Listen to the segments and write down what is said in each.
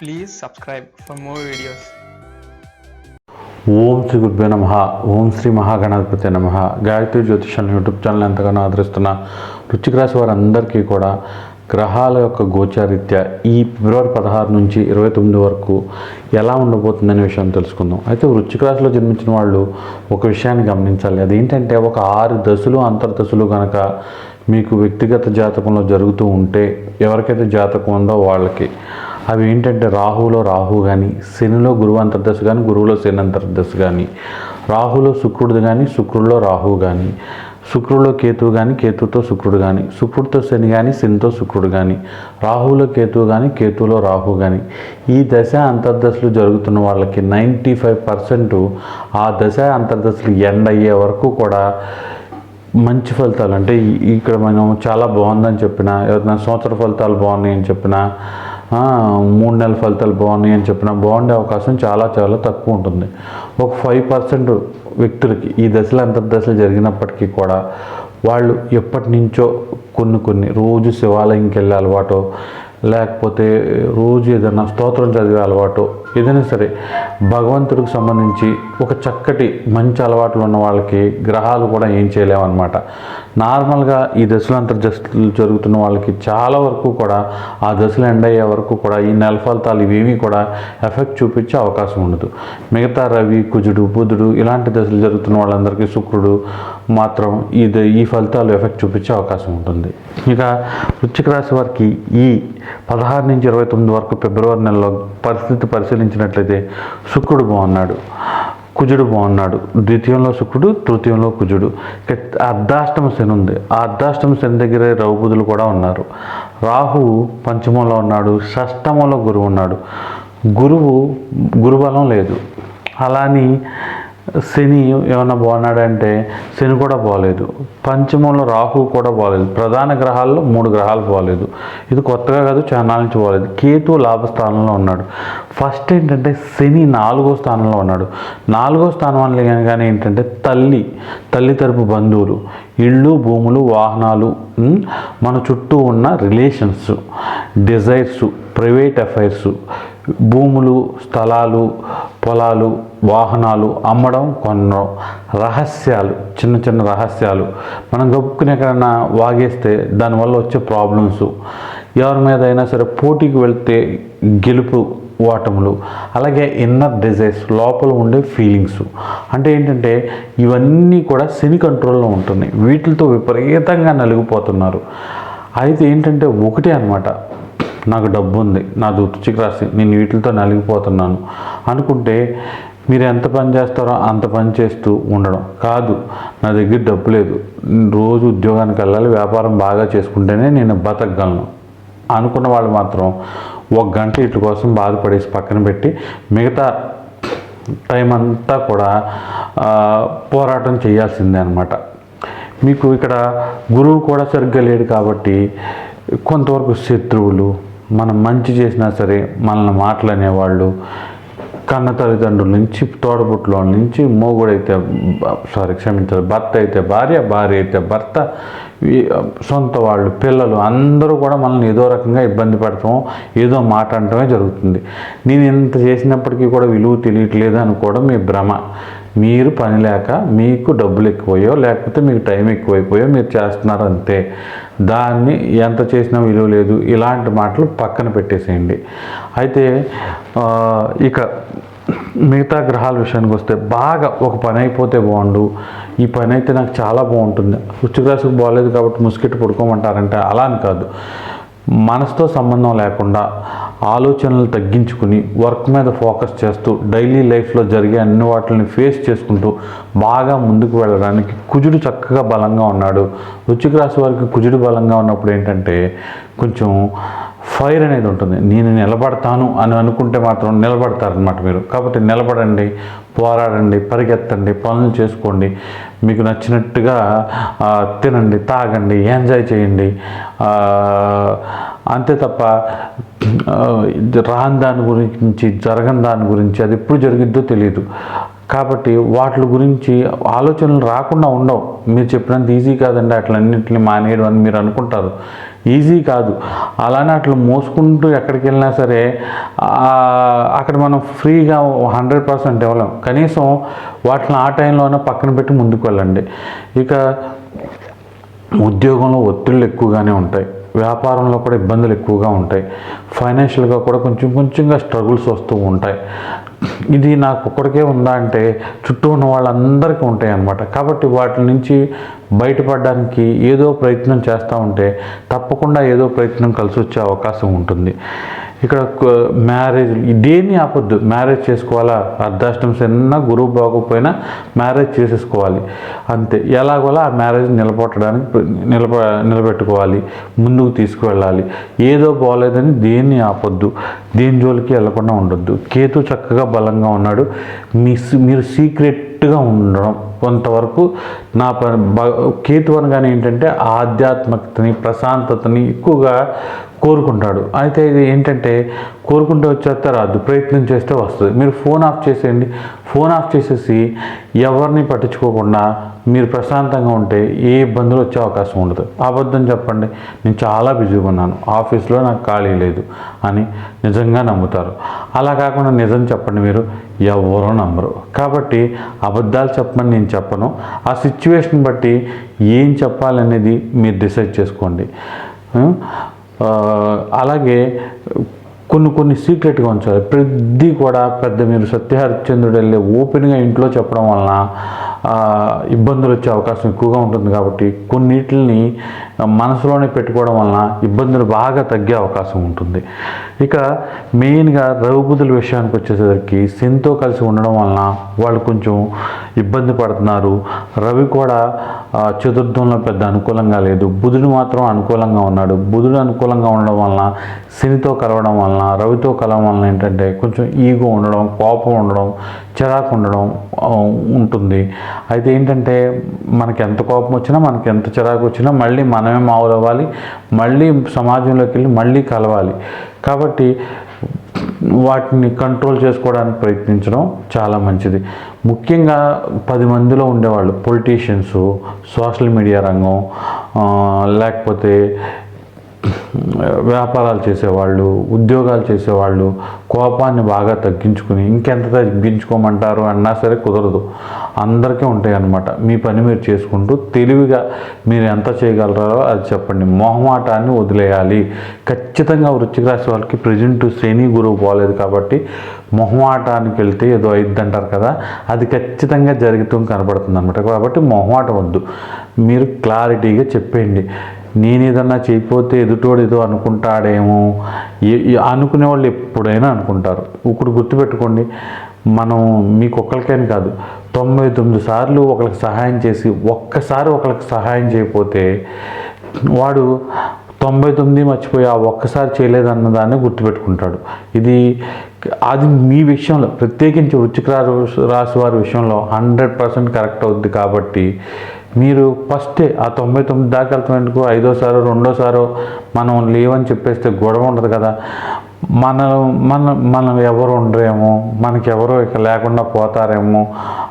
Please subscribe for more videos ఓం శ్రీ గురుభ్యో నమ. ఓం శ్రీ మహాగణాధిపతి నమ. గాయత్రి జ్యోతిషాన్ని యూట్యూబ్ ఛానల్ ఎంతగానో ఆదరిస్తున్న రుచిక రాశి వారందరికీ కూడా గ్రహాల యొక్క గోచారీత్యా ఈ ఫిబ్రవరి పదహారు నుంచి ఇరవై తొమ్మిది వరకు ఎలా ఉండబోతుందనే విషయం తెలుసుకుందాం. అయితే వృశ్చిక రాశిలో జన్మించిన వాళ్ళు ఒక విషయాన్ని గమనించాలి. అదేంటంటే ఒక ఆరు దశలు అంతర్దశలు కనుక మీకు వ్యక్తిగత జాతకంలో జరుగుతూ ఉంటే ఎవరికైతే జాతకం ఉందో వాళ్ళకి అవి ఏంటంటే రాహులో రాహు కానీ శనిలో గురువు అంతర్దశ కానీ గురువులో శని అంతర్దశ కానీ రాహులో శుక్రుడు కానీ శుక్రుడిలో రాహు కానీ శుక్రుడిలో కేతువు కానీ కేతువుతో శుక్రుడు కానీ శుక్రుడితో శని కానీ శనితో శుక్రుడు కానీ రాహులో కేతువు కానీ కేతువులో రాహు కానీ ఈ దశ అంతర్దశలు జరుగుతున్న వాళ్ళకి నైంటీ ఫైవ్ పర్సెంట్ ఆ దశ అంతర్దశలు ఎండ్ అయ్యే వరకు కూడా మంచి ఫలితాలు. అంటే ఇక్కడ మనం చాలా బాగుందని చెప్పిన ఎవరైనా సంవత్సర ఫలితాలు బాగున్నాయని చెప్పినా చెప్పిన మూడు నెలల ఫలితాలు బాగున్నాయి అని చెప్పిన బాగుండే అవకాశం చాలా చాలా తక్కువ ఉంటుంది. ఒక ఫైవ్ పర్సెంట్ వ్యక్తులకి ఈ దశలు అంతర్దశలు జరిగినప్పటికీ కూడా వాళ్ళు ఎప్పటి నుంచో కొన్ని కొన్ని రోజు శివాలయంకి వెళ్ళే అలవాటు లేకపోతే రోజు ఏదైనా స్తోత్రం చదివే అలవాటు ఏదైనా సరే భగవంతుడికి సంబంధించి ఒక చక్కటి మంచి అలవాట్లు ఉన్న వాళ్ళకి గ్రహాలు కూడా ఏం చేయలేమన్నమాట నార్మల్గా ఈ దశలు అంతర్దశలు జరుగుతున్న వాళ్ళకి చాలా వరకు కూడా ఆ దశలు ఎండ్ అయ్యే వరకు కూడా ఈ నెల ఫలితాలు ఇవేమీ కూడా ఎఫెక్ట్ చూపించే అవకాశం ఉండదు. మిగతా రవి కుజుడు బుధుడు ఇలాంటి దశలు జరుగుతున్న వాళ్ళందరికీ శుక్రుడు మాత్రం ఇది ఈ ఫలితాలు ఎఫెక్ట్ చూపించే అవకాశం ఉంటుంది. ఇక వృచ్చిక రాశి వారికి ఈ పదహారు నుంచి ఇరవై తొమ్మిది వరకు ఫిబ్రవరి నెలలో పరిస్థితి పరిశీలించినట్లయితే శుక్రుడు బాగున్నాడు కుజుడు బాగున్నాడు. ద్వితీయంలో శుక్రుడు తృతీయంలో కుజుడు. ఇక అర్ధాష్టమ శని ఉంది. ఆ అర్ధాష్టమ శని దగ్గర రౌబుధులు కూడా ఉన్నారు. రాహు పంచమంలో ఉన్నాడు షష్టమంలో గురువు ఉన్నాడు. గురువు గురుబలం లేదు. అలాని శని ఏమన్నా బాగున్నాడంటే శని కూడా బాగలేదు పంచమంలో రాహు కూడా బాగలేదు ప్రధాన గ్రహాల్లో మూడు గ్రహాలు బాగలేదు ఇది కొత్తగా కాదు చాలా నుంచి బాగలేదు కేతు లాభస్థానంలో ఉన్నాడు. ఫస్ట్ ఏంటంటే శని నాలుగో స్థానంలో ఉన్నాడు. నాలుగో స్థానం అనలేని కానీ ఏంటంటే తల్లి తల్లి తరపు బంధువులు ఇళ్ళు భూములు వాహనాలు మన చుట్టూ ఉన్న రిలేషన్స్ డిజైర్స్ ప్రైవేట్ అఫైర్స్ భూములు స్థలాలు పొలాలు వాహనాలు అమ్మడం కొనడం రహస్యాలు చిన్న చిన్న రహస్యాలు. మనం గప్పుకుని ఎక్కడైనా వాగేస్తే దానివల్ల వచ్చే ప్రాబ్లమ్స్. ఎవరి మీద అయినా సరే పోటీకి వెళ్తే గెలుపు ఓటములు. అలాగే ఇన్నర్ డిజైర్స్ లోపల ఉండే ఫీలింగ్స్ అంటే ఏంటంటే ఇవన్నీ కూడా శని కంట్రోల్లో ఉంటున్నాయి. వీటితో విపరీతంగా నలిగిపోతున్నారు. అయితే ఏంటంటే ఒకటే అనమాట నాకు డబ్బు ఉంది నా వృత్తికి రాసి నేను వీటితో నలిగిపోతున్నాను అనుకుంటే మీరు ఎంత పని చేస్తారో అంత పని చేస్తూ ఉండడం కాదు నా దగ్గర డబ్బు లేదు. రోజు ఉద్యోగానికి వెళ్ళాలి వ్యాపారం బాగా చేసుకుంటేనే నేను బతకగలను అనుకున్న వాళ్ళు మాత్రం ఒక గంట వీటి కోసం బాధపడేసి పక్కన పెట్టి మిగతా టైం అంతా కూడా పోరాటం చేయాల్సిందే అనమాట మీకు ఇక్కడ గురువు కూడా సరిగ్గా లేడు కాబట్టి కొంతవరకు శత్రువులు మనం మంచి చేసినా సరే మనల్ని మాట్లాడేవాళ్ళు కన్న తల్లిదండ్రుల నుంచి తోడబుట్లో నుంచి మొగుడైతే సారీ క్షమించాలి భర్త అయితే భార్య భార్య అయితే భర్త సొంత వాళ్ళు పిల్లలు అందరూ కూడా మనల్ని ఏదో రకంగా ఇబ్బంది పెడతాం ఏదో మాట అంటమే జరుగుతుంది. నేను ఇంత చేసినప్పటికీ కూడా విలువ తెలియట్లేదు అనుకోవడం మీ భ్రమ. మీరు పని లేక మీకు డబ్బులు ఎక్కువయో లేకపోతే మీకు టైం ఎక్కువైపోయో మీరు చేస్తున్నారు అంతే దాన్ని ఎంత చేసినా విలువ లేదు. ఇలాంటి మాటలు పక్కన పెట్టేసేయండి. అయితే ఇక మిగతా గ్రహాల విషయానికి వస్తే బాగా ఒక పని అయిపోతే బాగుండు. ఈ పని అయితే నాకు చాలా బాగుంటుంది. వృశ్చిక బాగాలేదు కాబట్టి ముసుకెట్టు పడుకోమంటారంటే అలా అని కాదు. మనసుతో సంబంధం లేకుండా ఆలోచనలు తగ్గించుకుని వర్క్ మీద ఫోకస్ చేస్తూ డైలీ లైఫ్లో జరిగే అన్ని వాటిని ఫేస్ చేసుకుంటూ బాగా ముందుకు వెళ్ళడానికి కుజుడు చక్కగా బలంగా ఉన్నాడు. వృశ్చిక రాశి వారికి కుజుడు బలంగా ఉన్నప్పుడు ఏంటంటే కొంచెం ఫైర్ అనేది ఉంటుంది. నేను నిలబడతాను అని అనుకుంటే మాత్రం నిలబడతారనమాట మీరు. కాబట్టి నిలబడండి పోరాడండి పరిగెత్తండి పనులు చేసుకోండి. మీకు నచ్చినట్టుగా తినండి తాగండి ఎంజాయ్ చేయండి. అంతే తప్ప రాని దాని గురించి జరగని దాని గురించి అది ఎప్పుడు జరిగిద్దో తెలియదు. కాబట్టి వాటి గురించి ఆలోచనలు రాకుండా ఉండవు. మీరు చెప్పినంత ఈజీ కాదండి అట్లన్నింటిని మానేయడం అని మీరు అనుకుంటారు. ఈజీ కాదు. అలానే అట్లా మోసుకుంటూ ఎక్కడికి వెళ్ళినా సరే అక్కడ మనం ఫ్రీగా హండ్రెడ్ పర్సెంట్ ఇవ్వలేం. కనీసం వాటిని ఆ టైంలోనే పక్కన పెట్టి ముందుకు వెళ్ళండి. ఇక ఉద్యోగంలో ఒత్తిళ్ళు ఎక్కువగానే ఉంటాయి. వ్యాపారంలో కూడా ఇబ్బందులు ఎక్కువగా ఉంటాయి. ఫైనాన్షియల్గా కూడా కొంచెం కొంచెంగా స్ట్రగుల్స్ వస్తూ ఉంటాయి. ఇది నాకు ఒక్కడికే ఉందా అంటే చుట్టూ ఉన్న వాళ్ళందరికీ ఉంటాయి అన్నమాట కాబట్టి వాటి నుంచి బయటపడడానికి ఏదో ప్రయత్నం చేస్తూ ఉంటే తప్పకుండా ఏదో ప్రయత్నం కలిసి వచ్చే అవకాశం ఉంటుంది. ఇక్కడ మ్యారేజ్ దేన్ని ఆపొద్దు. మ్యారేజ్ చేసుకోవాలా? అర్ధాష్టం చిన్న గురువు బాగోపోయినా మ్యారేజ్ చేసేసుకోవాలి. అంతే. ఎలాగోలా ఆ మ్యారేజ్ నిలబెట్టడానికి నిలబ నిలబెట్టుకోవాలి. ముందుకు తీసుకువెళ్ళాలి. ఏదో బాగోలేదని దేన్ని ఆపొద్దు. దేని జోలికి వెళ్ళకుండా ఉండొద్దు. కేతు చక్కగా బలంగా ఉన్నాడు. మీ మీరు సీక్రెట్గా ఉండడం కొంతవరకు నా ప కేతు అనగానే ఏంటంటే ఆధ్యాత్మికతని ప్రశాంతతని ఎక్కువగా కోరుకుంటాడు. అయితే ఇది ఏంటంటే కోరుకుంటూ వచ్చేస్తే రాదు ప్రయత్నం చేస్తే వస్తుంది. మీరు ఫోన్ ఆఫ్ చేసేయండి. ఫోన్ ఆఫ్ చేసేసి ఎవరిని పట్టించుకోకుండా మీరు ప్రశాంతంగా ఉంటే ఏ ఇబ్బందులు వచ్చే అవకాశం ఉండదు. అబద్ధం చెప్పండి. నేను చాలా బిజీగా ఉన్నాను. ఆఫీస్లో నాకు ఖాళీ లేదు అని నిజంగా నమ్ముతారు. అలా కాకుండా నిజం చెప్పండి మీరు. ఎవరో నమ్మరు. కాబట్టి అబద్ధాలు చెప్పమని నేను చెప్పను. ఆ సిచ్యువేషన్ బట్టి ఏం చెప్పాలనేది మీరు డిసైడ్ చేసుకోండి. అలాగే కొన్ని కొన్ని సీక్రెట్గా ఉంచాలి. ప్రతి కూడా పెద్ద మీరు సత్యహరిశ్చంద్రుడు వెళ్ళి ఓపెన్గా ఇంట్లో చెప్పడం వలన ఇబ్బందులు వచ్చే అవకాశం ఎక్కువగా ఉంటుంది కాబట్టి కొన్నిటిని మనసులోనే పెట్టుకోవడం వలన ఇబ్బందులు బాగా తగ్గే అవకాశం ఉంటుంది. ఇక మెయిన్గా రఘుబుద్ధుల విషయానికి వచ్చేసరికి శనితో కలిసి ఉండడం వలన వాళ్ళు కొంచెం ఇబ్బంది పడుతున్నారు. రవి కూడా చతుర్థంలో పెద్ద అనుకూలంగా లేదు. బుధుడు మాత్రం అనుకూలంగా ఉన్నాడు. బుధుడు అనుకూలంగా ఉండడం వలన శనితో కలవడం వలన రవితో కలవడం వలన ఏంటంటే కొంచెం ఈగో ఉండడం కోపం ఉండడం చిరాకు ఉండడం ఉంటుంది. అయితే ఏంటంటే మనకి ఎంత కోపం వచ్చినా మనకి ఎంత చిరాకు వచ్చినా మళ్ళీ మనమే మావులవ్వాలి మళ్ళీ సమాజంలోకి వెళ్ళి మళ్ళీ కలవాలి. కాబట్టి వాటిని కంట్రోల్ చేసుకోవడానికి ప్రయత్నించడం చాలా మంచిది. ముఖ్యంగా పది మందిలో ఉండేవాళ్ళు పొలిటీషియన్స్ సోషల్ మీడియా రంగం లేకపోతే వ్యాపారాలు చేసేవాళ్ళు ఉద్యోగాలు చేసేవాళ్ళు కోపాన్ని బాగా తగ్గించుకుని ఇంకెంత తగ్గించుకోమంటారు అన్నా సరే కుదరదు. అందరికీ ఉంటాయి అన్నమాట మీ పని మీరు చేసుకుంటూ తెలివిగా మీరు ఎంత చేయగలరో అది చెప్పండి. మొహమాటాన్ని వదిలేయాలి. ఖచ్చితంగా వృశ్చిక రాశి వాళ్ళకి ప్రజెంట్ శ్రేణి గురువు పోలేదు కాబట్టి మొహమాటానికి వెళ్తే ఏదో అయిద్ది అంటారు కదా అది ఖచ్చితంగా జరుగుతూ కనబడుతుంది అనమాట కాబట్టి మొహమాటం వద్దు. మీరు క్లారిటీగా చెప్పేయండి. నేను ఏదన్నా చేయకపోతే ఎదుటోడు ఏదో అనుకుంటాడేమో. అనుకునే వాళ్ళు ఎప్పుడైనా అనుకుంటారు. ఇప్పుడు గుర్తుపెట్టుకోండి మనం మీకు ఒక్కరికైనా కాదు తొంభై తొమ్మిది సార్లు ఒకరికి సహాయం చేసి ఒక్కసారి ఒకరికి సహాయం చేయకపోతే వాడు తొంభై తొమ్మిది మర్చిపోయి ఆ ఒక్కసారి చేయలేదన్న దాన్ని గుర్తుపెట్టుకుంటాడు. ఇది అది మీ విషయంలో ప్రత్యేకించి వృచ్చిక రాసి రాశి వారి విషయంలో హండ్రెడ్ పర్సెంట్ కరెక్ట్ అవుద్ది కాబట్టి మీరు ఫస్టే ఆ తొంభై తొమ్మిది దాకా వెళ్తున్నందుకు ఐదోసారో రెండోసారో మనం లేవని చెప్పేస్తే గొడవ ఉండదు కదా. మన మన మనం ఎవరు ఉండరేమో మనకెవరో ఇక లేకుండా పోతారేమో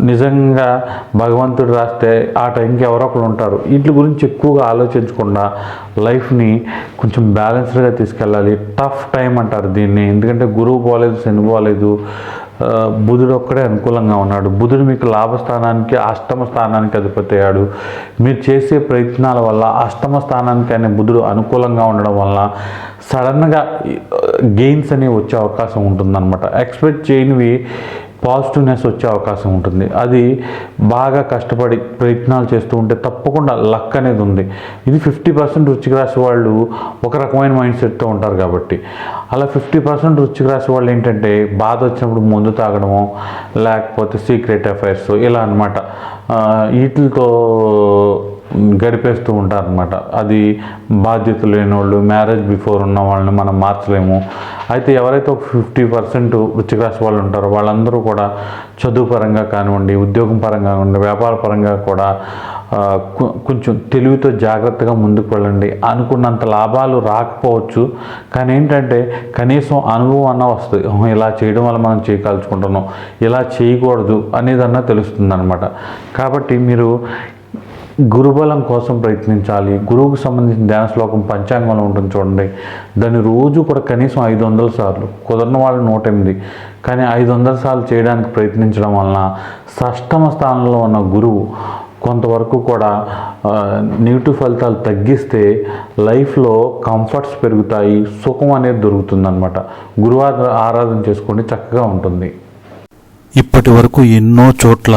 నిజంగా భగవంతుడు రాస్తే ఆ టైంకి ఎవరో ఒకరు ఉంటారు. వీటి గురించి ఎక్కువగా ఆలోచించకుండా లైఫ్ని కొంచెం బ్యాలెన్స్డ్గా తీసుకెళ్ళాలి. టఫ్ టైం అంటారు దీన్ని. ఎందుకంటే గురువు పోలేదు శని పోలేదు బుధుడు ఒక్కడే అనుకూలంగా ఉన్నాడు. బుధుడు మీకు లాభస్థానానికి అష్టమ స్థానానికి అధిపతి అయ్యాడు. మీరు చేసే ప్రయత్నాల వల్ల అష్టమ స్థానానికి అనే బుధుడు అనుకూలంగా ఉండడం వల్ల సడన్గా గెయిన్స్ అనేవి వచ్చే అవకాశం ఉంటుందన్నమాట. ఎక్స్పెక్ట్ చేయనివి పాజిటివ్నెస్ వచ్చే అవకాశం ఉంటుంది. అది బాగా కష్టపడి ప్రయత్నాలు చేస్తూ ఉంటే తప్పకుండా లక్ అనేది ఉంది. ఇది ఫిఫ్టీ పర్సెంట్ వృచ్చిక రాశి వాళ్ళు ఒక రకమైన మైండ్ సెట్తో ఉంటారు కాబట్టి. అలా ఫిఫ్టీ పర్సెంట్ వృచ్చిక రాశి వాళ్ళు ఏంటంటే బాధ వచ్చినప్పుడు ముందు తాగడము లేకపోతే సీక్రెట్ అఫైర్స్ ఇలా అనమాట వీటితో గడిపేస్తూ ఉంటారనమాట అది బాధ్యత లేని వాళ్ళు మ్యారేజ్ బిఫోర్ ఉన్న వాళ్ళని మనం మార్చలేము. అయితే ఎవరైతే ఒక ఫిఫ్టీ పర్సెంట్ వృచ్చిక రాశి వాళ్ళు ఉంటారో వాళ్ళందరూ కూడా చదువు పరంగా కానివ్వండి ఉద్యోగం పరంగా కానివ్వండి వ్యాపార పరంగా కూడా కొంచెం తెలివితో జాగ్రత్తగా ముందుకు వెళ్ళండి. అనుకున్నంత లాభాలు రాకపోవచ్చు. కానీ ఏంటంటే కనీసం అనుభవం అన్న వస్తుంది. ఇలా చేయడం వల్ల మనం చేయకాల్చుకుంటున్నాం ఇలా చేయకూడదు అనేదన్నా తెలుస్తుంది అనమాట కాబట్టి మీరు గురుబలం కోసం ప్రయత్నించాలి. గురువుకు సంబంధించిన ధ్యాన శ్లోకం పంచాంగంలో ఉంటుంది చూడండి. దాన్ని రోజు కూడా కనీసం ఐదు వందల సార్లు కుదరని వాళ్ళు నూట ఎనిమిది కానీ ఐదు వందల సార్లు చేయడానికి ప్రయత్నించడం వలన షష్టమ స్థానంలో ఉన్న గురువు కొంతవరకు కూడా నెగిటివ్ ఫలితాలు తగ్గిస్తే లైఫ్లో కంఫర్ట్స్ పెరుగుతాయి సుఖం అనేది దొరుకుతుందనమాట గురువు ఆరాధన చేసుకోండి చక్కగా ఉంటుంది. ఇప్పటి వరకు ఎన్నో చోట్ల